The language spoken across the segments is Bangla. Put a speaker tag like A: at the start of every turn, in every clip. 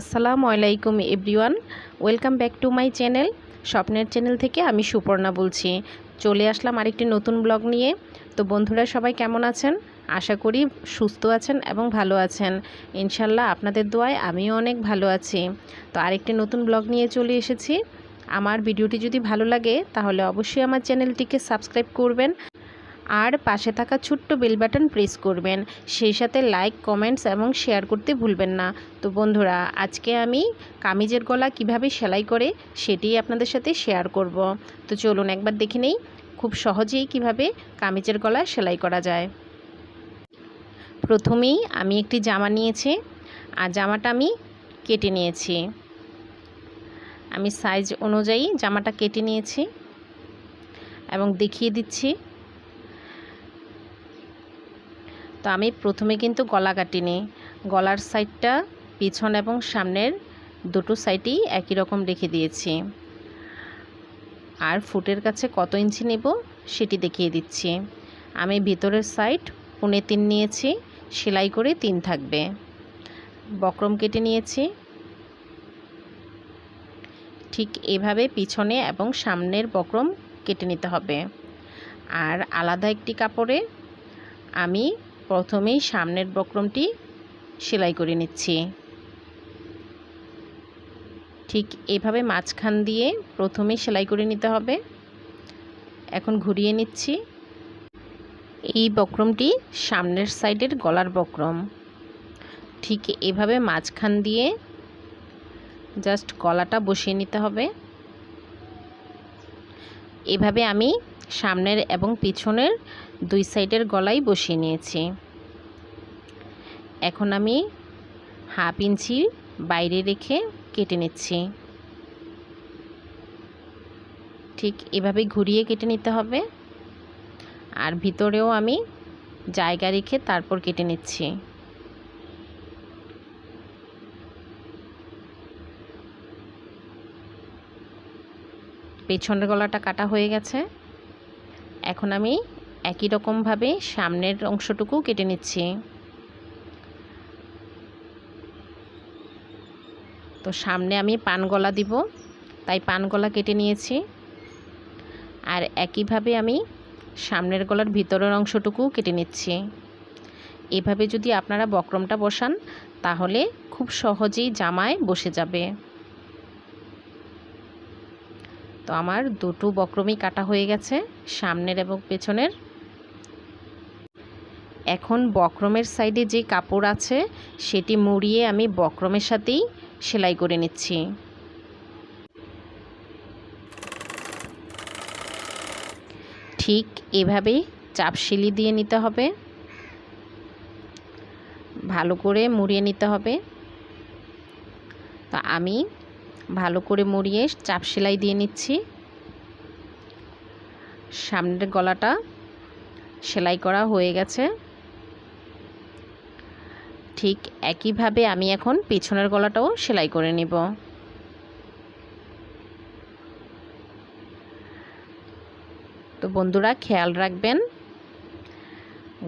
A: আসসালামু আলাইকুম everyone, welcome back to my channel. স্বপ্নের চ্যানেল থেকে আমি সুপর্ণা বলছি। চলে আসলাম আরেকটি নতুন ব্লগ নিয়ে। তো বন্ধুরা, সবাই কেমন আছেন? আশা করি সুস্থ আছেন এবং ভালো আছেন। ইনশাল্লাহ আপনাদের দোয়ায় আমিও অনেক ভালো আছি। তো আরেকটি নতুন ব্লগ নিয়ে চলে এসেছি। আমার ভিডিওটি যদি ভালো লাগে, তাহলে অবশ্যই আমার চ্যানেলটিকে সাবস্ক্রাইব করবেন। আর পাশে থাকা ছোট্ট বেল বাটন প্রেস করবেন। সেই সাথে লাইক, কমেন্টস এবং শেয়ার করতে ভুলবেন না। তো বন্ধুরা, আজকে আমি কামিজের গলা কীভাবে সেলাই করে সেটি আপনাদের সাথে শেয়ার করব। তো চলুন একবার দেখে নেই খুব সহজেই কীভাবে কামিজের গলা সেলাই করা যায়। প্রথমেই আমি একটি জামা নিয়েছি। আর জামাটা আমি কেটে নিয়েছি। আমি সাইজ অনুযায়ী জামাটা কেটে নিয়েছি। এবং দেখিয়ে দিচ্ছি। তো আমি প্রথমে কিন্তু গলা কাটিনি গলার সাইডটা পিছন এবং সামনের দুটো সাইডই একই রকম রেখে দিয়েছি। আর ফুটের কাছে কত ইঞ্চি নেব সেটি দেখিয়ে দিচ্ছি। আমি ভিতরের সাইড পুনে তিন নিয়েছি, সেলাই করে তিন থাকবে। বক্রম কেটে নিয়েছি। ঠিক এভাবে পিছনে এবং সামনের বক্রম কেটে নিতে হবে। আর আলাদা একটি কাপড়ে আমি প্রথমেই সামনের বক্রমটি সেলাই করে নিচ্ছি। ঠিক এভাবে মাঝখান দিয়ে প্রথমেই সেলাই করে নিতে হবে। এখন ঘুরিয়ে নিচ্ছি। এই বক্রমটি সামনের সাইডের গলার বক্রম। ঠিক এভাবে মাঝখান দিয়ে জাস্ট গলাটা বসিয়ে নিতে হবে। এভাবে আমি সামনের এবং পিছনের দুই সাইডের গলাই বসিয়ে নিয়েছি। এখন আমি হাফ ইঞ্চি বাইরে রেখে কেটে নিচ্ছি। ঠিক এভাবে ঘুরিয়ে কেটে নিতে হবে। আর ভিতরেও আমি জায়গা রেখে তারপর কেটে নিচ্ছি। পেছনের গলাটা কাটা হয়ে গেছে। এখন আমি একই রকমভাবে সামনের অংশটুকু কেটে নিচ্ছি। তো সামনে আমি পান গলা দিব। তাই পান গলা কেটে নিয়েছি। আর একইভাবে আমি সামনের গলার ভিতরের অংশটুকু কেটে নিচ্ছি। এভাবে যদি আপনারা বক্রমটা বসান, তাহলে খুব সহজেই জামায় বসে যাবে। তো আমার দুটো বক্রমই কাটা হয়ে গেছে, সামনের এবং পেছনের। এখন বক্রমের সাইডে যে কাপড় আছে, সেটি মুড়িয়ে আমি বক্রমের সাথেই সেলাই করে নিচ্ছি। ঠিক এভাবেই চাপ শিলি দিয়ে নিতে হবে। ভালো করে মুড়িয়ে নিতে হবে। তা আমি ভালো করে মুড়িয়ে চাপ সেলাই দিয়ে নিচ্ছি। সামনের গলাটা সেলাই করা হয়ে গেছে। ঠিক একইভাবে আমি এখন পেছনের গলাটাও সেলাই করে নেব। তো বন্ধুরা, খেয়াল রাখবেন,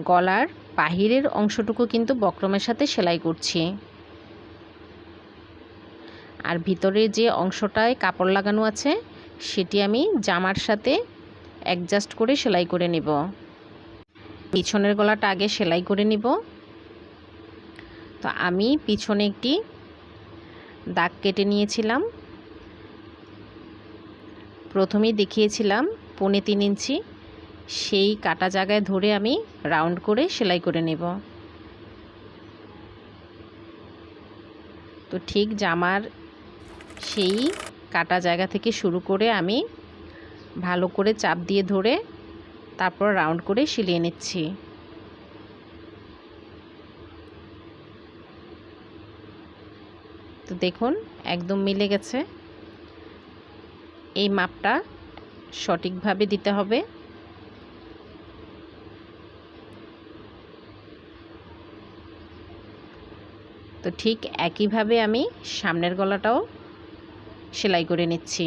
A: গলার বাহিরের অংশটুকু কিন্তু বক্রমের সাথে সেলাই করছি। আর ভিতরে যে অংশটায় কাপড় লাগানো আছে, সেটি আমি জামার সাথে অ্যাডজাস্ট করে সেলাই করে নেব। পিছনের গলাটা আগে সেলাই করে নিব। তো আমি পিছনে একটি দাগ কেটে নিয়েছিলাম। প্রথমেই দেখিয়েছিলাম পৌনে তিন ইঞ্চি। সেই কাটা জায়গায় ধরে আমি রাউন্ড করে সেলাই করে নেব। তো ঠিক জামার সেই কাটা জায়গা থেকে শুরু করে আমি ভালো করে চাপ দিয়ে ধরে তারপর রাউন্ড করে সিলিয়ে নিচ্ছি। তো দেখুন, একদম মিলে গেছে। এই মাপটা সঠিকভাবে দিতে হবে। তো ঠিক একইভাবে আমি সামনের গলাটাও সেলাই করে নিচ্ছি।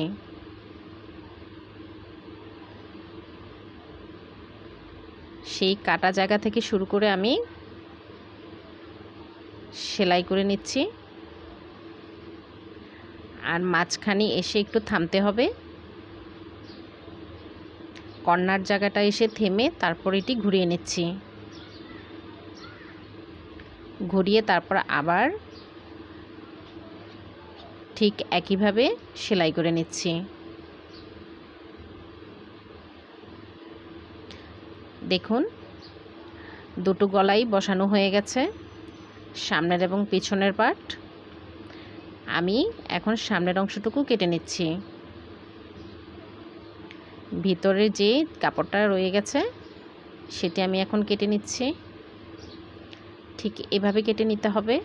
A: সেই কাটা জায়গা থেকে শুরু করে আমি সেলাই করে নিচ্ছি। আর মাঝখানে এসে একটু থামতে হবে। কর্নার জায়গাটা এসে থেমে তারপর এটি ঘুরিয়ে নিচ্ছি। ঘুরিয়ে তারপর আবার ঠিক একইভাবে সেলাই করে নিচ্ছি। দেখুন, দুটো গলাই বসানো হয়ে গেছে, সামনের এবং পিছনের পার্ট। আমি এখন সামনের অংশটুকু কেটে নিচ্ছি। ভিতরে যে কাপড়টা রয়ে গেছে, সেটি আমি এখন কেটে নিচ্ছি। ঠিক এভাবে কেটে নিতে হবে।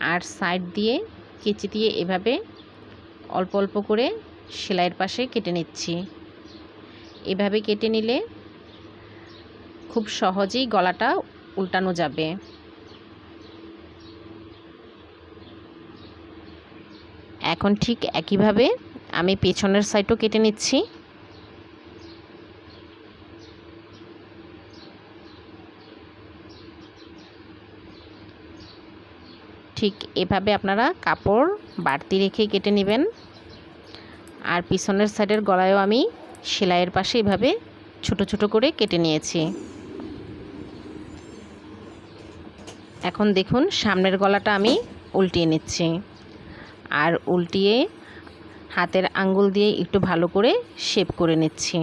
A: আর সাইড দিয়ে, কেচি দিয়ে এভাবে অল্প অল্প করে সেলাইয়ের পাশে কেটে নিচ্ছি। এভাবে কেটে নিলে খুব সহজেই গলাটা উল্টানো যাবে। এখন ঠিক একইভাবে আমি পেছনের সাইডও কেটে নিচ্ছি। ঠিক এভাবে আপনারা কাপড় বাড়তি রেখে কেটে নেবেন। আর পিছনের সাইডের গলায়ও আমি সেলাইয়ের পাশে এভাবে ছোট ছোট করে কেটে নিয়েছি। এখন দেখুন, সামনের গলাটা আমি উল্টিয়ে নিচ্ছি। আর উল্টিয়ে হাতের আঙ্গুল দিয়ে একটু ভালো করে শেপ করে নিচ্ছি।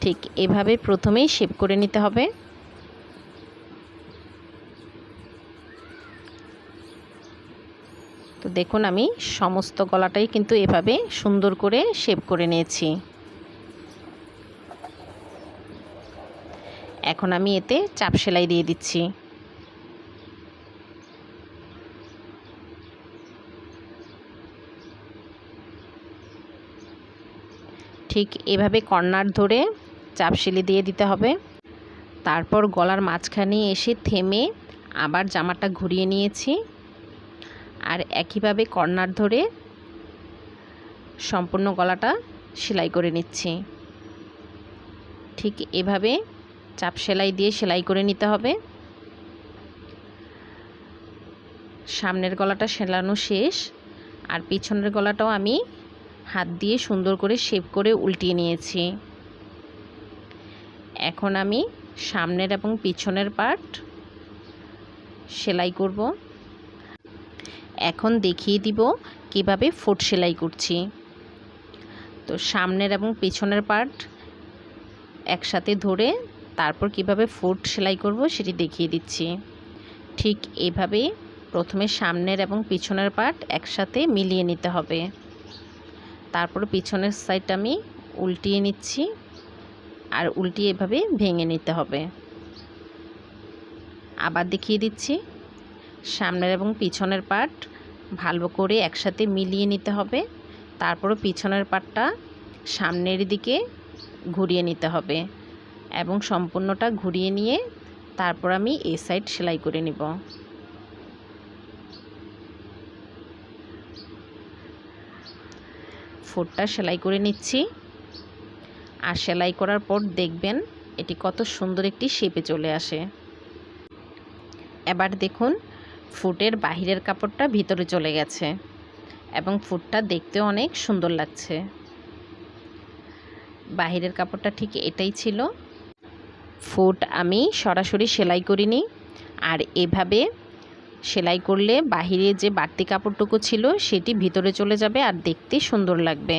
A: ঠিক এভাবে প্রথমেই শেপ করে নিতে হবে। তো দেখুন আমি সমস্ত গলাটাই কিন্তু এভাবে সুন্দর করে শেপ করে নিয়েছি। এখন আমি এতে চাপ সেলাই দিয়ে দিচ্ছি। ঠিক এভাবে কর্নার ধরে চাপ সেলি দিয়ে দিতে হবে। তারপর গলার মাঝখানে এসে থেমে আবার জামাটা ঘুরিয়ে নিয়েছি। আর একইভাবে কর্নার ধরে সম্পূর্ণ গলাটা সেলাই করে নিচ্ছি। ঠিক এভাবে চাপ সেলাই দিয়ে সেলাই করে নিতে হবে। সামনের গলাটা সেলানো শেষ। আর পিছনের গলাটাও আমি হাত দিয়ে সুন্দর করে শেপ করে উল্টিয়ে নিয়েছি। এখন আমি সামনের এবং পিছনের পার্ট সেলাই করব। এখন দেখিয়ে দিব কীভাবে ফুট সেলাই করছি। তো সামনের এবং পিছনের পার্ট একসাথে ধরে তারপর কীভাবে ফুট সেলাই করব সেটি দেখিয়ে দিচ্ছি। ঠিক এভাবে প্রথমে সামনের এবং পিছনের পার্ট একসাথে মিলিয়ে নিতে হবে। তারপর পিছনের সাইডটা আমি উল্টিয়ে নিচ্ছি। আর উল্টিয়ে এভাবে ভেঙে নিতে হবে। আবার দেখিয়ে দিচ্ছি। সামনের এবং পিছনের পার্ট ভালো করে একসাথে মিলিয়ে নিতে হবে। তারপরও পিছনের পার্টটা সামনের দিকে ঘুরিয়ে নিতে হবে এবং সম্পূর্ণটা ঘুরিয়ে নিয়ে তারপর আমি এই সাইড সেলাই করে নিব। ফোরটা সেলাই করে নিচ্ছি। আর সেলাই করার পর দেখবেন এটি কত সুন্দর একটি শেপে চলে আসে। এবার দেখুন, ফুটের বাহিরের কাপড়টা ভিতরে চলে গেছে এবং ফুটটা দেখতে অনেক সুন্দর লাগছে। বাহিরের কাপড়টা ঠিক এটাই ছিল। ফুট আমি সরাসরি সেলাই করিনি। আর এভাবে সেলাই করলে বাহিরে যে বাড়তি কাপড়টুকু ছিল সেটি ভিতরে চলে যাবে আর দেখতে সুন্দর লাগবে।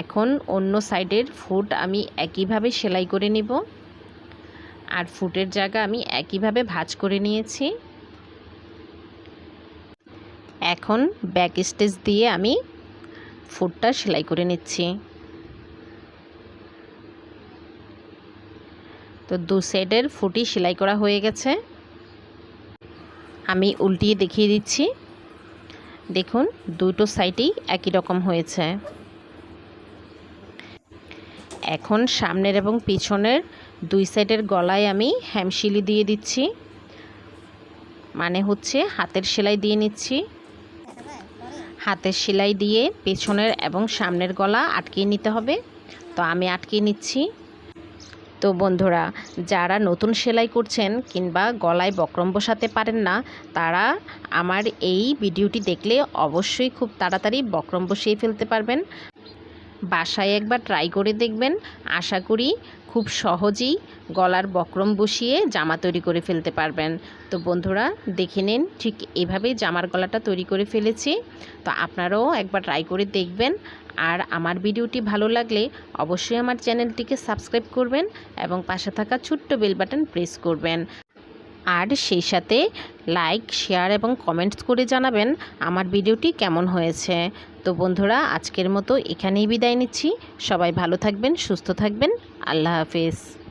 A: এখন অন্য সাইডের ফুট আমি একইভাবে সেলাই করে নিব। আর ফুটের জায়গা আমি একইভাবে ভাজ করে নিয়েছি। এখন ব্যাক স্টেজ দিয়ে আমি ফুটটা সেলাই করে নিচ্ছি। তো দু সাইডের ফুটি সেলাই করা হয়ে গেছে। আমি উল্টিয়ে দেখিয়ে দিচ্ছি। দেখুন, দুটো সাইডেই একই রকম হয়েছে। এখন সামনের এবং পিছনের দুই সাইডের গলায় আমি হ্যামশিলি দিয়ে দিচ্ছি। মানে হচ্ছে হাতের সেলাই দিয়ে নিচ্ছি। হাতের সেলাই দিয়ে পেছনের এবং সামনের গলা আটকিয়ে নিতে হবে। তো আমি আটকিয়ে নিচ্ছি। তো বন্ধুরা, যারা নতুন সেলাই করছেন কিংবা গলায় বক্রম বসাতে পারেন না, তারা আমার এই ভিডিওটি দেখলে অবশ্যই খুব তাড়াতাড়ি বক্রম বসিয়ে ফেলতে পারবেন। বাসায় একবার ট্রাই করে দেখবেন। আশা করি খুব সহজেই গলার বক্রম বসিয়ে জামা তৈরি করে ফেলতে পারবেন। তো বন্ধুরা, দেখে নিন ঠিক এভাবেই জামার গলাটা তৈরি করে ফেলেছি। তো আপনারাও একবার ট্রাই করে দেখবেন। আর আমার ভিডিওটি ভালো লাগলে অবশ্যই আমার চ্যানেলটিকে সাবস্ক্রাইব করবেন এবং পাশে থাকা ছোট্ট বেল বাটন প্রেস করবেন। আর সেই সাথে লাইক, শেয়ার এবং কমেন্টস করে জানাবেন আমার ভিডিওটি কেমন হয়েছে। তো বন্ধুরা, আজকের মতো এখানেই বিদায় নিচ্ছি। সবাই ভালো থাকবেন, সুস্থ থাকবেন। আল্লাহ হাফেজ।